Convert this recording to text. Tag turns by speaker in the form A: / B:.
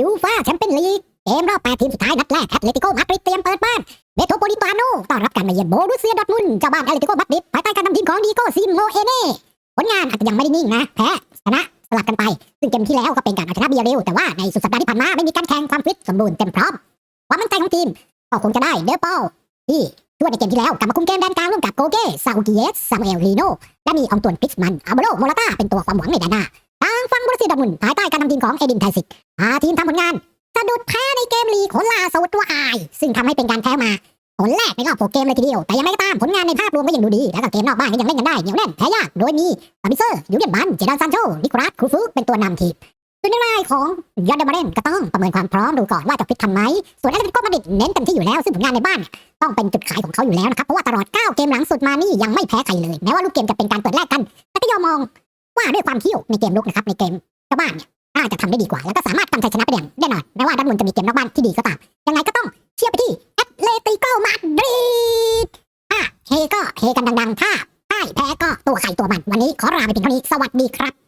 A: ยูฟ่าแชมเปี้ยนลีกเกมรอบ8ทีมสุดท้ายนัดแรกแอตเลติโกมาดริดเตรียมเปิดบ้านเมโทรโปลิตาโนต้อนรับการมาเยือนโบรุสเซียดอร์ทมุนด์เจ้าบ้านแอตเลติโกมาดริดภายใต้การนำทีมของดีโก้ซิโมเอเน่ผลงานอาจจะยังไม่ได้นิ่งนะแพ้ชนะสลับกันไป ซึ่งเกมที่แล้วก็เป็นการเอาชนะเบียร์เร็วแต่ว่าในสุดสัปดาห์ที่ผ่านมาไม่มีการแข่งความฟิตสมบูรณ์เต็มพร้อมความมั่นใจของทีมก็คงจะได้เดลเปาที่ช่วยในเกมที่แล้วกลับมาคุมเกมแดนกลางร่วมกับโกเก้ซาอุกิเยสซามูเอลลีโนและมีอองตวนพิกส์มันอัลโบโลโมลาตาเป็นตัวความหวังในแดนหน้า ซีดอทมุนภายใต้การนำทีมของเอดินไทซิกพาทีมทำผลงานสะดุดแพ้ในเกมลีกคนล่าสุดตัวอาย ซึ่งทำให้เป็นการแพ้มาผลแรกในรอบ6เกมเลยทีเดียว แต่ยังไงก็ตามผลงานในภาพรวมก็ยังดูดี แล้วก็เกมนอกบ้านก็ยังเล่นกันได้เหนียวแน่นแพ้ยากโดยมีซาบิเซอร์ยูเนียนบัน เจดานซานโชนิโคลัสครูฟุกเป็นตัวนำทีมส่วนในรายของยอดเดมาเรนก็ต้องประเมินความพร้อมดูก่อนว่าจะฟิตทันไหม ส่วนแอตเลติโกมาดริดเน้นเต็มที่อยู่แล้ว ซึ่งผลงานในบ้านต้องเป็นจุดขายของเขาอยู่แล้วนะครับ เพราะว่าตลอด 9 เกมหลังสุดมานี่ยังไม่แพ้ใครเลย แม้ว่าลูกเกมจะเป็นการเปิดแลกกัน แต่ก็ยอมมอง ว่าด้วยความเที่ยวในเกมลุกนะครับในเกมเจ้าบ้านเนี่ยน่าจะทำได้ดีกว่า แล้วก็สามารถทำชัยชนะไปได้อย่างแน่นอนแม้ว่าด้านบนจะมีเกมนอกบ้านที่ดีก็ตาม ยังไงก็ต้องเชียร์ไปที่แอตเลติโกมาดริดอะเฮก็เฮกันดังๆ ถ้าพ่ายแพ้ก็ตัวใครตัวมัน วันนี้ขอลาไปเพียงเท่านี้ สวัสดีครับ